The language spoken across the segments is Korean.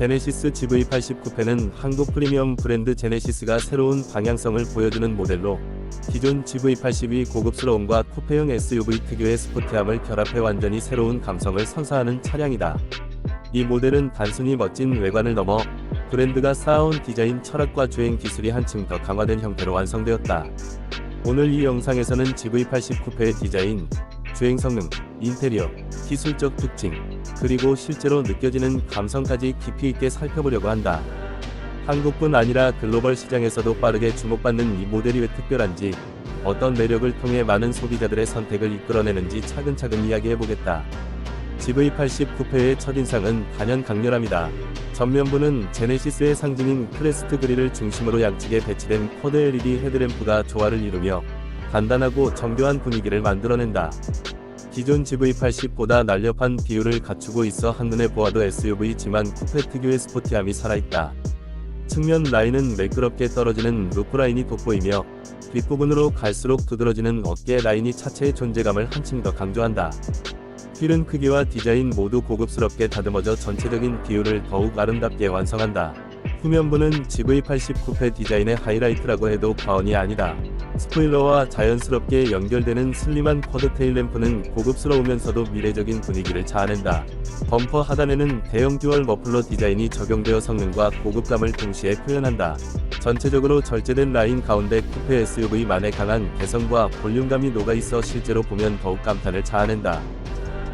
제네시스 GV80 쿠페는 한국 프리미엄 브랜드 제네시스가 새로운 방향성을 보여주는 모델로 기존 GV80이 고급스러움과 쿠페형 SUV 특유의 스포티함을 결합해 완전히 새로운 감성을 선사하는 차량이다. 이 모델은 단순히 멋진 외관을 넘어 브랜드가 쌓아온 디자인 철학과 주행 기술이 한층 더 강화된 형태로 완성되었다. 오늘 이 영상에서는 GV80 쿠페의 디자인, 주행 성능, 인테리어, 기술적 특징, 그리고 실제로 느껴지는 감성까지 깊이 있게 살펴보려고 한다. 한국뿐 아니라 글로벌 시장에서도 빠르게 주목받는 이 모델이 왜 특별한지, 어떤 매력을 통해 많은 소비자들의 선택을 이끌어내는지 차근차근 이야기해보겠다. GV80 쿠페의 첫인상은 단연 강렬합니다. 전면부는 제네시스의 상징인 크레스트 그릴을 중심으로 양측에 배치된 쿼드 LED 헤드램프가 조화를 이루며 간단하고 정교한 분위기를 만들어낸다. 기존 GV80보다 날렵한 비율을 갖추고 있어 한눈에 보아도 SUV지만 쿠페 특유의 스포티함이 살아있다. 측면 라인은 매끄럽게 떨어지는 루프 라인이 돋보이며 뒷부분으로 갈수록 두드러지는 어깨 라인이 차체의 존재감을 한층 더 강조한다. 휠은 크기와 디자인 모두 고급스럽게 다듬어져 전체적인 비율을 더욱 아름답게 완성한다. 후면부는 GV80 쿠페 디자인의 하이라이트라고 해도 과언이 아니다. 스포일러와 자연스럽게 연결되는 슬림한 쿼드 테일 램프는 고급스러우면서도 미래적인 분위기를 자아낸다. 범퍼 하단에는 대형 듀얼 머플러 디자인이 적용되어 성능과 고급감을 동시에 표현한다. 전체적으로 절제된 라인 가운데 쿠페 SUV만의 강한 개성과 볼륨감이 녹아있어 실제로 보면 더욱 감탄을 자아낸다.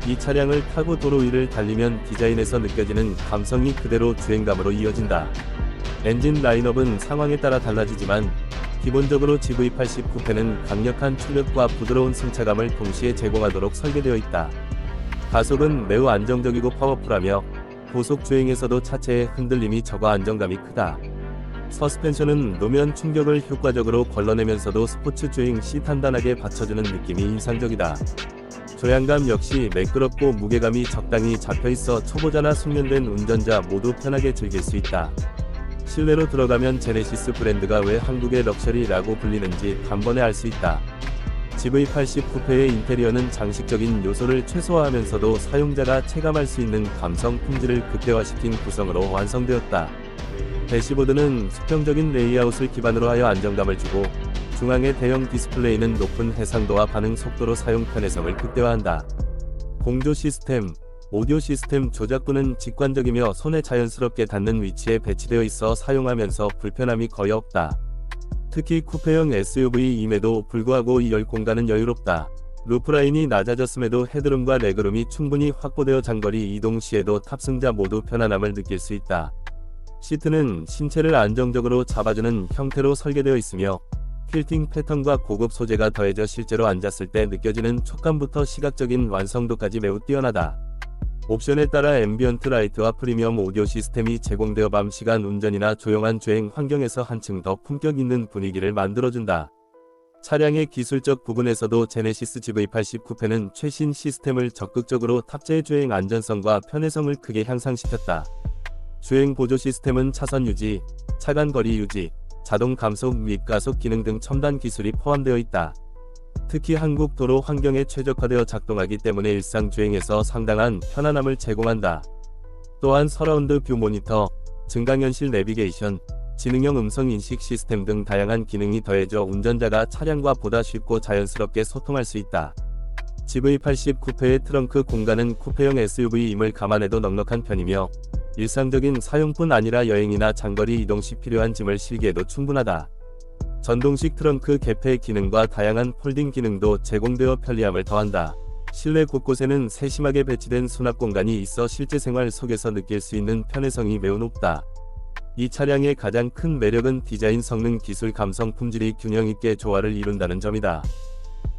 이 차량을 타고 도로 위를 달리면 디자인에서 느껴지는 감성이 그대로 주행감으로 이어진다. 엔진 라인업은 상황에 따라 달라지지만 기본적으로 GV80 쿠페는 강력한 출력과 부드러운 승차감을 동시에 제공하도록 설계되어 있다. 가속은 매우 안정적이고 파워풀하며 고속 주행에서도 차체의 흔들림이 적어 안정감이 크다. 서스펜션은 노면 충격을 효과적으로 걸러내면서도 스포츠 주행 시 단단하게 받쳐주는 느낌이 인상적이다. 조향감 역시 매끄럽고 무게감이 적당히 잡혀 있어 초보자나 숙련된 운전자 모두 편하게 즐길 수 있다. 실내로 들어가면 제네시스 브랜드가 왜 한국의 럭셔리라고 불리는지 단번에 알 수 있다. GV80 쿠페의 인테리어는 장식적인 요소를 최소화하면서도 사용자가 체감할 수 있는 감성 품질을 극대화시킨 구성으로 완성되었다. 대시보드는 수평적인 레이아웃을 기반으로 하여 안정감을 주고 중앙의 대형 디스플레이는 높은 해상도와 반응 속도로 사용 편의성을 극대화한다. 공조 시스템, 오디오 시스템 조작부는 직관적이며 손에 자연스럽게 닿는 위치에 배치되어 있어 사용하면서 불편함이 거의 없다. 특히 쿠페형 SUV임에도 불구하고 2열 공간은 여유롭다. 루프라인이 낮아졌음에도 헤드룸과 레그룸이 충분히 확보되어 장거리 이동 시에도 탑승자 모두 편안함을 느낄 수 있다. 시트는 신체를 안정적으로 잡아주는 형태로 설계되어 있으며 퀼팅 패턴과 고급 소재가 더해져 실제로 앉았을 때 느껴지는 촉감부터 시각적인 완성도까지 매우 뛰어나다. 옵션에 따라 앰비언트 라이트와 프리미엄 오디오 시스템이 제공되어 밤 시간 운전이나 조용한 주행 환경에서 한층 더 품격 있는 분위기를 만들어준다. 차량의 기술적 부분에서도 제네시스 GV80 쿠페는 최신 시스템을 적극적으로 탑재해 주행 안전성과 편의성을 크게 향상시켰다. 주행 보조 시스템은 차선 유지, 차간 거리 유지, 자동 감속 및 가속 기능 등 첨단 기술이 포함되어 있다. 특히 한국 도로 환경에 최적화되어 작동하기 때문에 일상 주행에서 상당한 편안함을 제공한다. 또한 서라운드 뷰 모니터, 증강현실 내비게이션, 지능형 음성 인식 시스템 등 다양한 기능이 더해져 운전자가 차량과 보다 쉽고 자연스럽게 소통할 수 있다. GV80 쿠페의 트렁크 공간은 쿠페형 SUV임을 감안해도 넉넉한 편이며 일상적인 사용뿐 아니라 여행이나 장거리 이동 시 필요한 짐을 실기에도 충분하다. 전동식 트렁크 개폐 기능과 다양한 폴딩 기능도 제공되어 편리함을 더한다. 실내 곳곳에는 세심하게 배치된 수납 공간이 있어 실제 생활 속에서 느낄 수 있는 편의성이 매우 높다. 이 차량의 가장 큰 매력은 디자인 성능 기술 감성 품질이 균형 있게 조화를 이룬다는 점이다.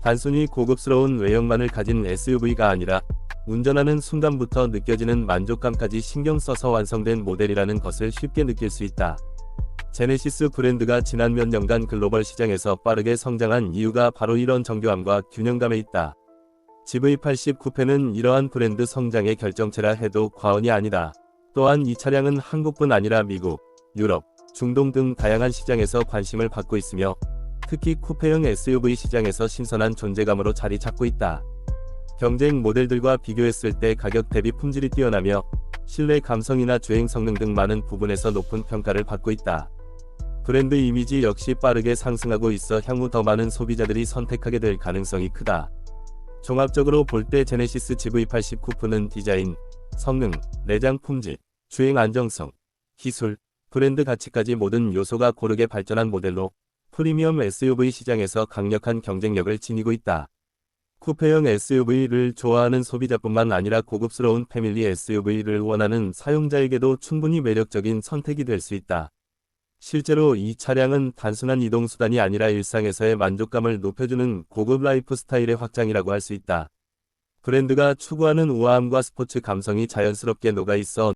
단순히 고급스러운 외형만을 가진 SUV가 아니라 운전하는 순간부터 느껴지는 만족감까지 신경 써서 완성된 모델이라는 것을 쉽게 느낄 수 있다. 제네시스 브랜드가 지난 몇 년간 글로벌 시장에서 빠르게 성장한 이유가 바로 이런 정교함과 균형감에 있다. GV80 쿠페는 이러한 브랜드 성장의 결정체라 해도 과언이 아니다. 또한 이 차량은 한국뿐 아니라 미국, 유럽, 중동 등 다양한 시장에서 관심을 받고 있으며 특히 쿠페형 SUV 시장에서 신선한 존재감으로 자리 잡고 있다. 경쟁 모델들과 비교했을 때 가격 대비 품질이 뛰어나며 실내 감성이나 주행 성능 등 많은 부분에서 높은 평가를 받고 있다. 브랜드 이미지 역시 빠르게 상승하고 있어 향후 더 많은 소비자들이 선택하게 될 가능성이 크다. 종합적으로 볼 때 제네시스 GV80 쿠프는 디자인, 성능, 내장 품질, 주행 안정성, 기술, 브랜드 가치까지 모든 요소가 고르게 발전한 모델로 프리미엄 SUV 시장에서 강력한 경쟁력을 지니고 있다. 쿠페형 SUV를 좋아하는 소비자뿐만 아니라 고급스러운 패밀리 SUV를 원하는 사용자에게도 충분히 매력적인 선택이 될 수 있다. 실제로 이 차량은 단순한 이동수단이 아니라 일상에서의 만족감을 높여주는 고급 라이프 스타일의 확장이라고 할 수 있다. 브랜드가 추구하는 우아함과 스포츠 감성이 자연스럽게 녹아 있어